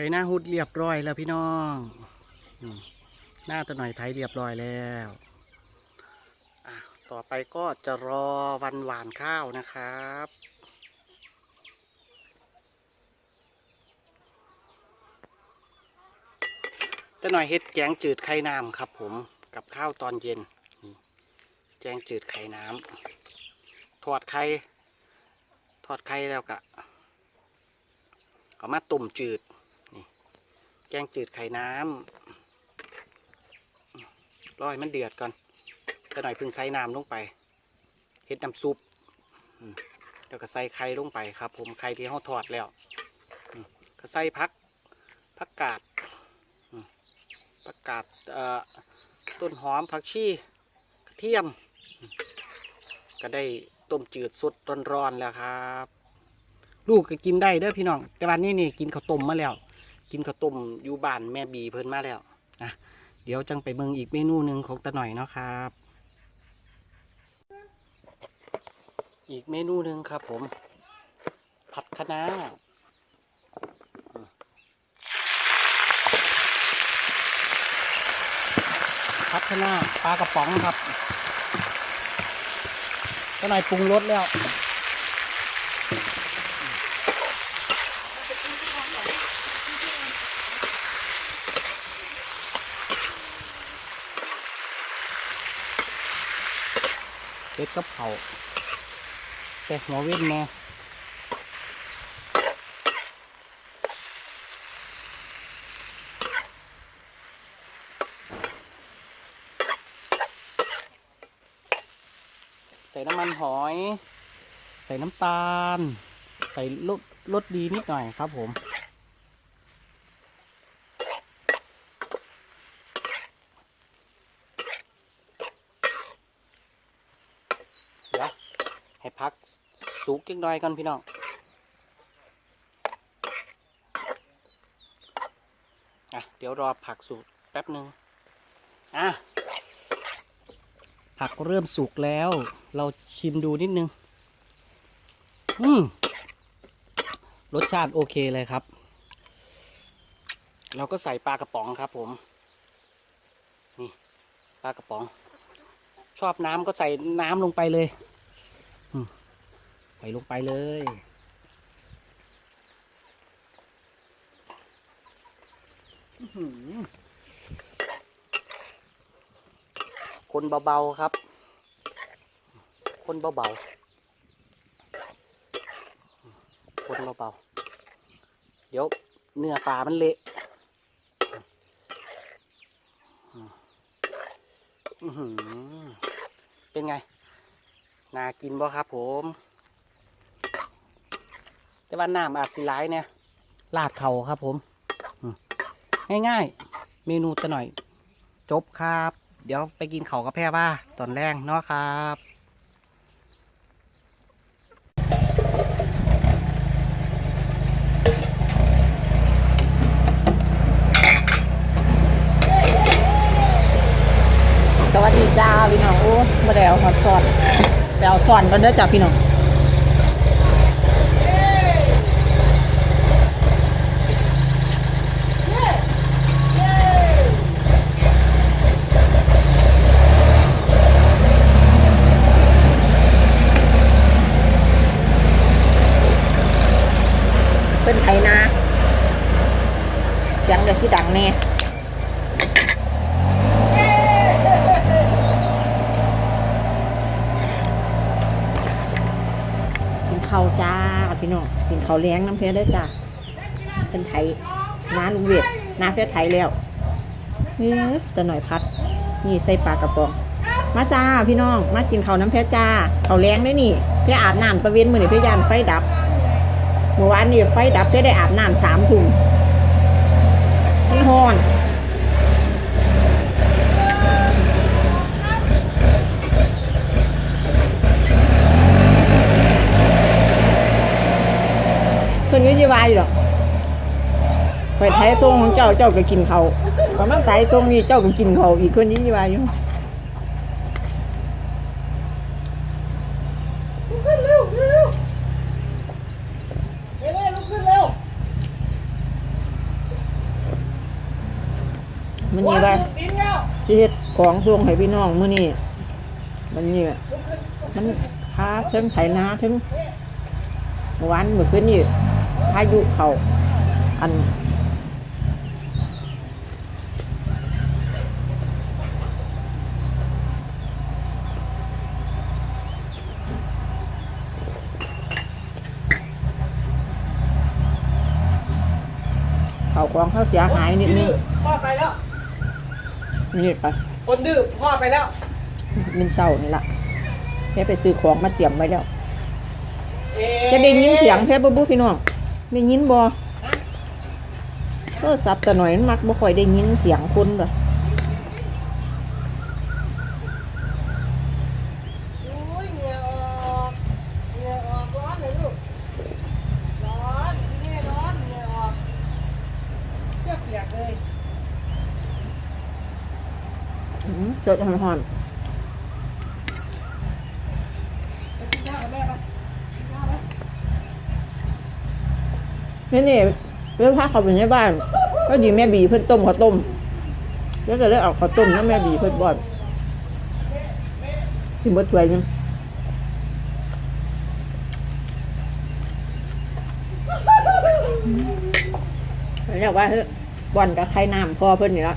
ข่หน้าหุดเรียบร้อยแล้วพี่น้องหน้าตัวหน่อยไทยเรียบร้อยแล้วต่อไปก็จะรอวันหวานข้าวนะครับจะหน่อยเฮ็ดแกงจืดไข่น้ำครับผมกับข้าวตอนเย็นแกงจืดไข่น้ำทอดไข่ทอดไข่แล้วก็เอามาต้มจืด แกงจืดไข่น้ำรอให้มันเดือดก่อนจะหน่อยเพึ่งใส่น้ำลงไปเฮ็ดน้ำซุปแล้วก็ใส่ไข่ลงไปครับ ผมไข่ที่เขาทอดแล้วก็ใส่พักพักกาดประกาศเอ่อต้นหอมผักชีกระเทียม ก็ได้ต้มจืดสดร้อนๆแล้วครับ ลูกก็กินได้เด้อพี่น้อง แต่วันนี้นี่กินข้าวต้มมาแล้ว กินข้าวต้มอยู่บ้านแม่บีเพิ่นมาแล้วนะเดี๋ยวจังไปเบิ่งอีกเมนูหนึ่งของตาหน่อยเนาะครับ อีกเมนูหนึ่งครับผม ผัดคะน้าพัฒนาปลากระป๋องครับก็นายปรุงรสแล้ว เด็ดกับเขาแต่หัวเว้นแม่ใส่น้ำมันหอย ใส่น้ำตาล ใส่รสรสดีนิดหน่อยครับผม เดี๋ยวให้พัก สุกจักหน่อยก่อนพี่น้องอะเดี๋ยวรอผักสุกแป๊บหนึ่งอะผักเริ่มสุกแล้ว เราชิมดูนิดนึง อืมรสชาติโอเคเลยครับ เราก็ใส่ปลากระป๋องครับผม นี่ปลากระป๋อง ชอบน้ำก็ใส่น้ำลงไปเลย ใส่ลงไปเลย คนเบาๆครับ คนเบาๆ คนเบาๆ เดี๋ยวเนื้อปลามันเละเป็นไง น่ากินบ่ครับผม แต่ว่าน้ำอาจสิร้ายเนี่ยลาดเข่าครับผม ง่ายๆ เมนูจะหน่อย จบครับ เดี๋ยวไปกินเขากับแพร่ว่าตอนแรกเนาะครับสวัสดีจ้าพี่น้องโอ้มาได้เอาหอดซอนไปเอาซอนกันเด้อจ้าพี่น้องเป็นไถนาเสียงเดี๋ยวสิดังแน่กินข้าวจ้าพี่น้องกินข้าวเลี้ยงน้ำเพชรได้อจ้าเป็นไทยน้าลุงเวียดน้าเพชรไทยแล้วนี่แต่หน่อยพัด นี่ใส่ปลากระป๋องมาจ้าพี่น้อง มากินข้าวน้ำเพชรจ้าข้าวเลี้ยงได้นี่เพื่ออาบน้ำตะเวนมือนี่เพื่อยานไฟดับเมื่อวานนี่ไฟดับเพื่อได้อาบน้ำสามถุงมั นฮ้อนเพิ่นก็จะวายอยู่หรอกไปไทยตรงของเจ้าเจ้าก็กินเขาก็มันไทยตรงนี้เจ้าก็กินเขาอีกคนนี้จะวายอยู่ สิ เฮ็ดของส่งให้พี่น้องมื้อนี้มันนี่มันพาเทิงไถนาเทิงเมื่อวานเมื่อคืนนี่พายุเขาอันเขาของเขาเสียหายนิดนึงพ่อไปแล้ว นี่ไปคนดื้อพ่อไปแล้วมันเศร้านี่ละแค่ไปซื้อของมาเตรียมไว้แล้วเอ๊จะได้ยินเสียงแพ่บบูพี่น้องได้ยินบอโทรศัพท์แต่หน่อยมันมักบ่ค่อยได้ยินเสียงคนเลย โอ้ยเหงื่อออกเหงื่อออกร้อนเลยลูก ร้อนแม่ร้อนเหงื่อออกเชือกเปียกเลย อื้อสดหอนๆนี่นี่เพื่อพาเขาไปในบ้าน ก็ดีแม่บีเพิ่อนต้มข้าวต้ม แล้วก็ได้เอาข้าวต้มแล้วแม่บีเพิ่อนบอนที่บ่ถ้วยหนึงเรียกว่าบอนกับไข่น้ำพอเพิ่อนนี่ละ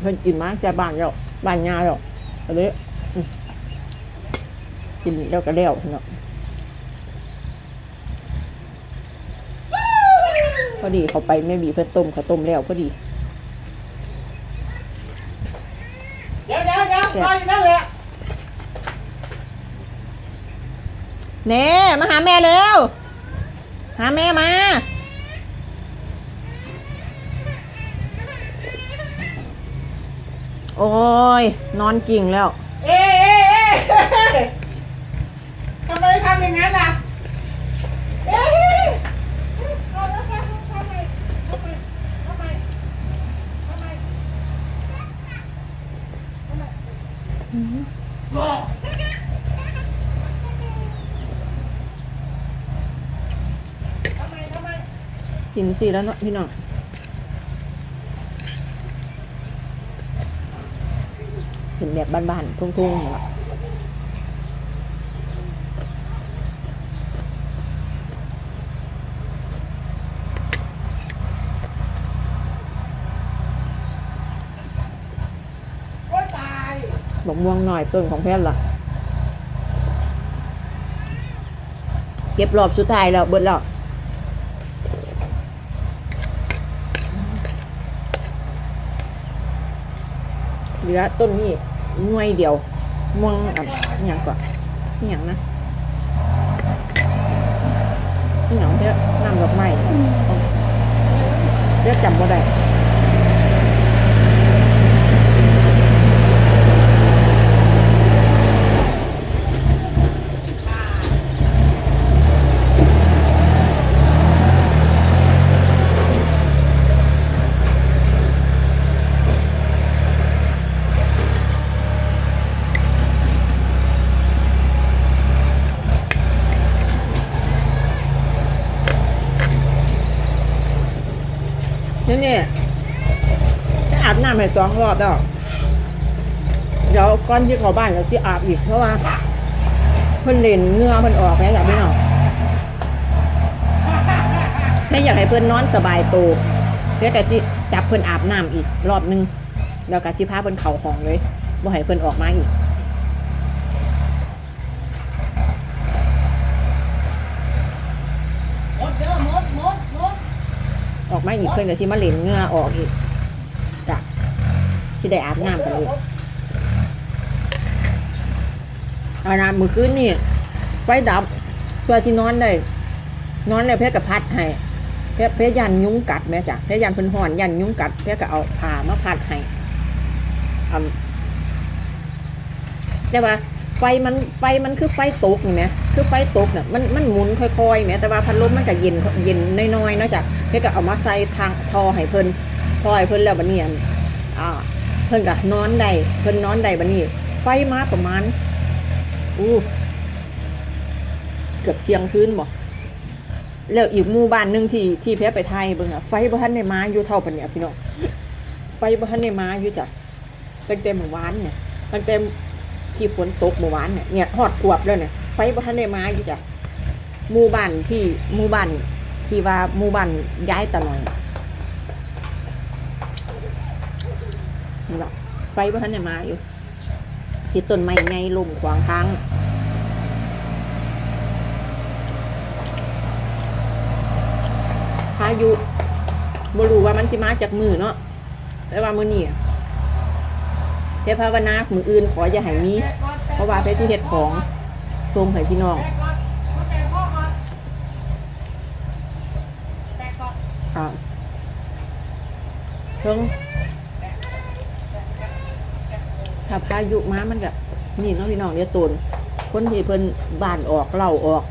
เพิ่นกินมาจากบ้านแล้วบ้านยาแล้วก็เลยอืมกินแล้วก็แล้วเนาะพอดีเขาไปแม่บีเพิ่นต้มข้าวต้มแล้วพอดีเดี๋ยวเดี๋ยวเดี๋ยวแซ่บรออยู่นั่นแหละเน่มาหาแม่เร็วหาแม่มา โอ้ย นอนกิ่งแล้ว เอ๊ะเอ๊ะเอ๊ะทำไมทำอย่างนั้นล่ะ เอ๊ะเอาแล้วไปทำไมทำไมทำไมทำไมทำไมบอกทำไมทำไมกินสิแล้วเนาะพี่น้องเป็น แบบบ้านๆทุ่งๆนี่แหละโอ๊ยบอกม่วงหน่อยต้นของแพทย์ล่ะ เก็บรอบสุดท้ายแล้วเบิดแล้วเหลือต้นนี้ น่วยเดียวม่วงอันอหย่างก่อนอหย่างนะนี่หนองเพื่อน้ำดอกไม้เรียกจำบ่ได้ น้ำให้สองรอบแล้วเดี๋ยวก่อนที่เขาบ้านเราจะอาบอีกเพราะว่าเพิ่นเล่นเงือเพิ่นออกแล้วจ้ะพี่น้องไม่อยากให้เพิ่นนอนสบายตัวเพื่อแต่จิจับเพิ่นอาบน้ำอีกรอบนึงแล้วก็จิพาเพิ่นเข่าห้องเลยบ่ให้เพิ่นออกมาอีกออกมาอีกเพิ่นก็สิมาเล่นเงือออกอีก ที่ได้อาบน้ำกันอีกเอาน้ำมือคืนนี่ไฟดับเพื่อที่นอนได้นอนแล้วเพื่อกับพัดให้เพื่อเพื่อยันยุ้งกัดแม่จ้ะเพื่อยันเพิ่นห่อนยันยุ้งกัดเพื่อก็เอาผ้ามาพัดให้อืมแต่ว่าไฟมันไฟมันคือไฟตกนี่ไหมคือไฟตกเนี่ยมันมันหมุนค่อยๆแหมแต่ว่าพัดลมมันก็เย็นเย็นน้อยๆเนาะจ้ะเพื่อก็เอามาใส่ทางทอให้เพิ่นทอให้เพิ่นแล้วบัดนี้อันอ่า พิ่นก็นอนได้เพิ่นนอนได้บัดนี้ ไฟมาประมาณอู้เกือบเที่ยงคืนบ่แล้วอีกหมู่บ้านหนึ่งที่ที่แพ้ไปไทยเบิ่งอะไฟบ่ทันได้มาอยู่เท่าปานเนี้ยพี่น้องไฟบ่ทันได้มาอยู่จ้ะตั้งแต่เมื่อวานเนี่ยตั้งแต่ที่ฝนตกเมื่อวานเนี่ยเนี่ยหอดขวบแล้วเนี่ยไฟบ่ทันได้มาอยู่จ้ะหมู่บ้านที่หมู่บ้านที่ว่าหมู่บ้านย้ายตะหน่อย นี่แหละไฟบ่ทันได้มาอยู่ที่ต้นไม้ไงลมขวางทางพายุบรู้ว่ามันสิมาจากมือเนาะแต่ว่ามือนี่เทพภาวนามืออื่นขออย่าให้มีเพราะว่าเพชรที่เฮ็ดของทรงให้พี่น้องอ่าเพิ่ง ถ้าพายุมามันก็นี่เนาะพี่น้องเดี๋ยวตูนคนที่เพิ่นบ้านออกเล่าออก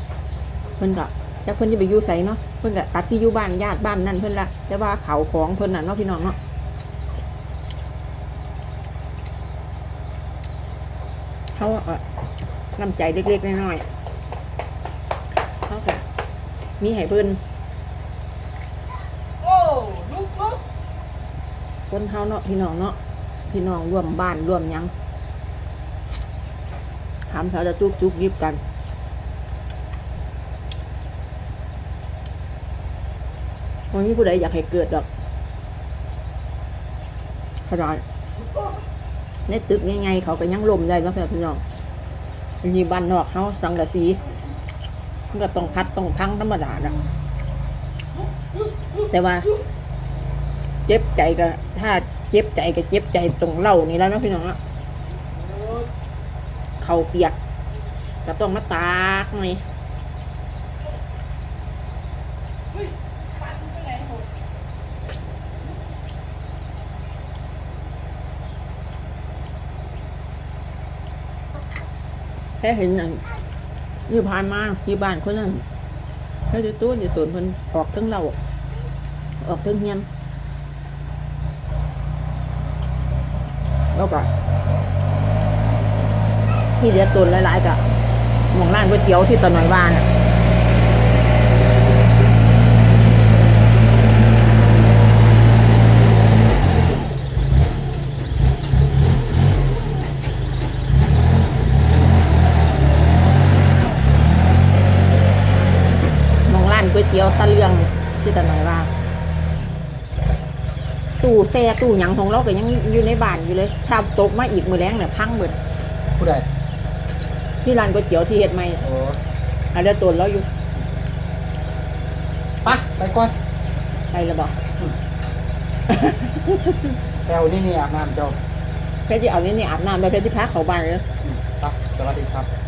เพิ่นก็จักเพิ่นจะไปอยู่ไสเนาะเพิ่นก็ตัดที่อยู่บ้านญาติบ้านนั่นเพิ่นละแต่ว่าเขาของเพิ่นน่ะเนาะพี่น้องเนาะเขาก็น้ำใจเล็กๆน้อยๆเขาก็มีให้เพิ่นโอ้ลุกลุกคนเฮาเนาะพี่น้องเนาะ พี่น้องร่วมบ้านร่วมยังถามเขาจะจุกจุกยิบกัน วันนี้ผู้ใดอยากให้เกิดดอกขนาดในตึกง่ายๆเขาก็ยังลมได้ก็แบบพี่น้องมีบ้านนอกเขาสังกะสีมันก็ต้องพัดต้องพังธรรมดานะแต่ว่า เจ็บใจก็ถ้า เจ็บใจก็เจ็บใจตรงเล่านี่แล้วนะพี่น้องอะเขาเปียกก็ต้องมาตากหน่อยแค่เห็นนั่นอยู่ผ่านมาที่บ้านคนนั้นแค่จะตู้จะตุนเพิ่นออกทั้งเราออกทั้งเฮียน แล้วก็ที่เหลือตุนหลายๆกับหมองร้านก๋วยเตี๋ยวที่ตะหน่อยบ้านอะหมองร้านก๋วยเตี๋ยวตะเลืองที่ตะหน่อยบ้าน ตู้แซ่ตู้หยังของเราก็ยังอยู่ในบ้านอยู่เลยถ้าตกมาอีกมือแรงเนี่ยพังหมดผู้ใดที่ร้านก๋วยเตี๋ยวที่เฮ็ดใหม่โอ้อันเดียวตัวเราอยู่ไปไปก่อนไปแล้วบอกแปลวนี่นี่อาบน้ำเจ้าเพชรที่เอานี่นี่อาบน้ำแล้วเพชรที่พักเขาบ้านเลยอืมไปสวัสดีครับ